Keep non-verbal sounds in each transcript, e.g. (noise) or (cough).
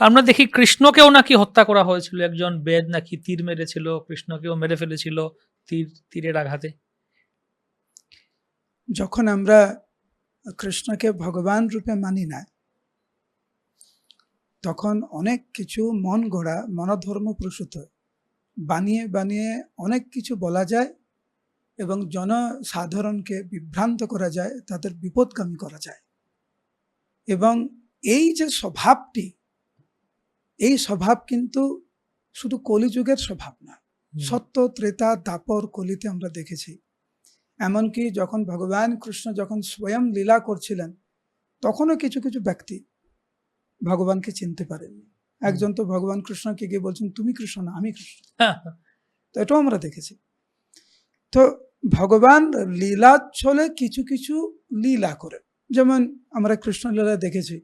আমরা দেখি কৃষ্ণকেও নাকি হত্যা করা হয়েছিল। একজন বেদ নাকি তীর মেরেছিল, কৃষ্ণকেও মেরে ফেলেছিল তীর, তীরের আঘাতে। যখন আমরা কৃষ্ণকে ভগবান রূপে মানি না, তখন অনেক কিছু মন গড়া, মনোধর্ম প্রসূত, বানিয়ে বানিয়ে অনেক কিছু বলা যায় এবং জনসাধারণকে বিভ্রান্ত করা যায়, তাদের বিপদগামী করা যায়। এবং এই যে স্বভাবটি এই স্বভাব কিন্তু শুধু কলিযুগের স্বভাব না সত্য ত্রেতা দাপর কলিতে আমরা দেখেছি। এমনকি যখন ভগবান কৃষ্ণ যখন স্বয়ং লীলা করছিলেন তখনও কিছু কিছু ব্যক্তি ভগবানকে চিনতে পারেননি। একজন তো ভগবান কৃষ্ণকে গিয়ে বলছেন তুমি কৃষ্ণ না আমি কৃষ্ণ। (laughs) তো এটাও আমরা দেখেছি। তো ভগবান লীলা ছলে কিছু কিছু লীলা করে যেমন আমরা কৃষ্ণ লীলায় দেখেছি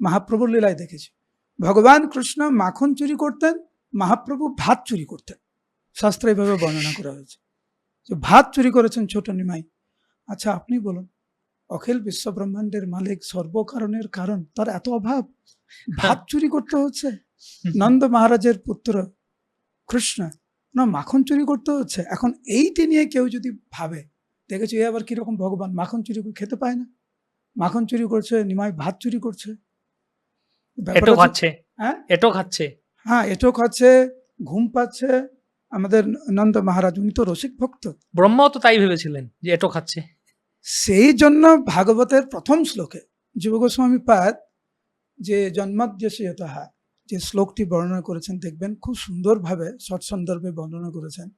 মহাপ্রভুর লীলায় দেখেছি। ভগবান কৃষ্ণ মাখন চুরি করতেন, মহাপ্রভু ভাত চুরি করতেন। শাস্ত্রে এইভাবে বর্ণনা করা হয়েছে। যে ভাত চুরি করেছেন ছোট নিমাই। আচ্ছা আপনি বলুন, অখিল বিশ্ব ব্রহ্মাণ্ডের মালিক সর্বকারণের কারণ, তার এত অভাব? ভাত চুরি করতে হচ্ছে? নন্দ মহারাজের পুত্র কৃষ্ণ, না, মাখন চুরি করতে হচ্ছে। এখন এইটি নিয়ে কেউ যদি ভাবে, দেখেছি, এ আবার কীরকম ভগবান? মাখন চুরি খেতে পায় না। মাখন চুরি করছে, নিমাই ভাত চুরি করছে। এটো খাচ্ছে। হ্যাঁ? এটো খাচ্ছে। হ্যাঁ এটো খাচ্ছে ঘুম পাচ্ছে আমাদের নন্দ মহারাজ উনি তো রসিক ভক্ত। ব্রহ্মাও তো তাই ভেবেছিলেন যে এটো খাচ্ছে। সেই জন্য ভাগবতের প্রথম শ্লোকে যুব গোস্বামী পাদ যে জন্মাদ্যসীয়তা যে শ্লোকটি বর্ণনা করেছেন দেখবেন খুব সুন্দরভাবে সৎ সৎসন্দর্ভে বর্ণনা করেছেন।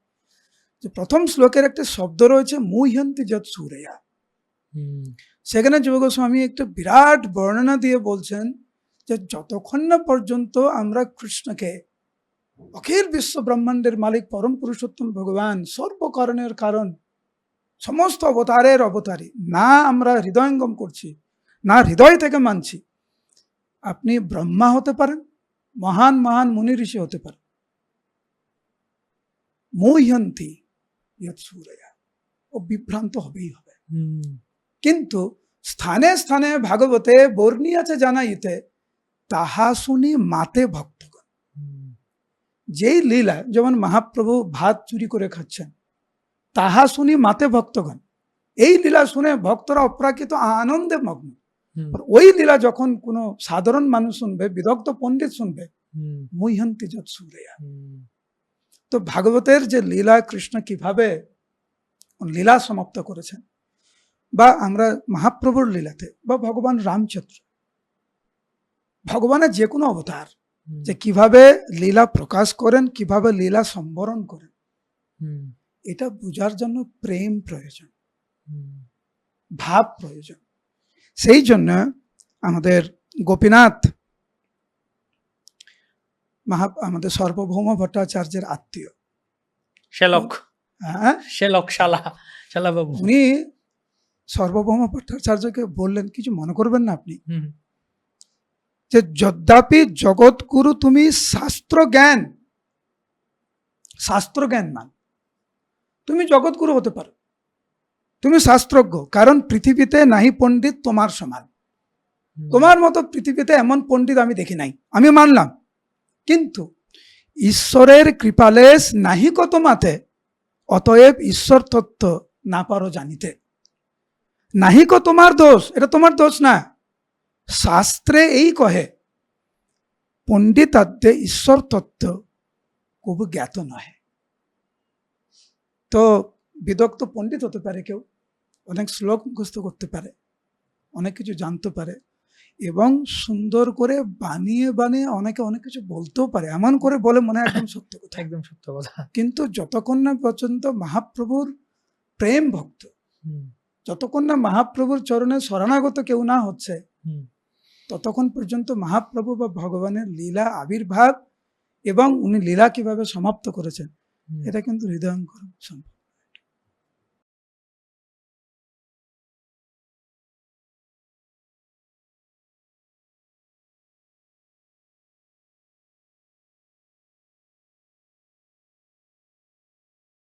যে প্রথম শ্লোকের একটা শব্দ রয়েছে মুহ্যন্তি যৎ সুরেয়া। হুম, সেখানে যুব গোস্বামী একটা বিরাট বর্ণনা দিয়ে বলছেন যে যতক্ষণ না পর্যন্ত আমরা কৃষ্ণকে অখিল বিশ্ব ব্রহ্মাণ্ডের মালিক পরম পুরুষোত্তম ভগবান সর্বকারণের কারণ সমস্ত অবতারের অবতারী না আমরা হৃদয়ঙ্গম করছি না হৃদয় থেকে মানছি আপনি ব্রহ্মা হতে পারেন মহান মহান মুনি ঋষি হতে পারেন। মৌহ্যন্তি ইয়ৎ সুরয়া ও বিভ্রান্ত হবেই হবে। কিন্তু স্থানে স্থানে ভাগবতে বর্ণিয়াছে জানাইতে তাহা শুনি মাতে ভক্তগণ। যেই লীলা যেমন মহাপ্রভু ভাত চুরি করে খাচ্ছেন তাহা শুনি মাতে ভক্তগণ। এই লীলা শুনে ভক্তরা অপ্রাকৃত আনন্দে মগ্ন। ওই লীলা যখন কোনো সাধারণ মানুষ শুনবে বিদগ্ধ পণ্ডিত শুনবে হুম, মুহ্যন্তি যৎ সুরেয়া। তো ভাগবতের যে লীলা কৃষ্ণ কীভাবে লীলা সমাপ্ত করেছেন বা আমরা মহাপ্রভুর লীলাতে বা ভগবান রামচন্দ্র ভগবানের যে কোনো অবতার যে কীভাবে লীলা প্রকাশ করেন কীভাবে লীলা সম্বরণ করেন এটা বোঝার জন্য প্রেম প্রয়োজন। ভাব প্রয়োজন। সেই জন্য আমাদের গোপীনাথ মহা আমাদের সর্বভৌম ভট্টাচার্যের আত্মীয়। শ্যালক হ্যাঁ? শ্যালক শালা শালা বাবু উনি সর্বভৌম ভট্টাচার্যকে বললেন কিছু মনে করবেন না আপনি? যে যদ্যাপি জগৎগুরু তুমি শাস্ত্র জ্ঞান শাস্ত্র জ্ঞান মান। তুমি জগৎগুরু হতে পারো। তুমি শাস্ত্রজ্ঞ কারণ পৃথিবীতে নাহি পণ্ডিত তোমার সমান। তোমার মতো পৃথিবীতে এমন পণ্ডিত আমি দেখি নাই। আমি মানলাম। কিন্তু ঈশ্বরের কৃপালেশ নাহি কত মাতে অতএব ঈশ্বর তত্ত্ব না পারো জানিতে। নাহি কো তোমার দোষ এটা তোমার দোষ না। শাস্ত্রে এই কহে পণ্ডিতাদ্যে ঈশ্বর তত্ত্ব খুব জ্ঞাত নহে। তো বিদগ্ধ পণ্ডিত হতে পারে কেউ অনেক শ্লোক মুখস্থ করতে পারে অনেক কিছু জানতে পারে এবং সুন্দর করে বানিয়ে বানিয়ে অনেকে অনেক কিছু বলতেও পারে। এমন করে বলে মনে হয় একদম সত্য কথা। একদম সত্য কথা। কিন্তু যতক্ষণ না পর্যন্ত মহাপ্রভুর প্রেম ভক্ত হুম, যতক্ষণ না মহাপ্রভুর চরণে শরণাগত কেউ না হচ্ছে ততক্ষণ পর্যন্ত মহাপ্রভু বা ভগবানের লীলা আবির্ভাব এবং উনি লীলা কীভাবে সমাপ্ত করেছেন এটা কিন্তু হৃদয়ঙ্কর সম্ভব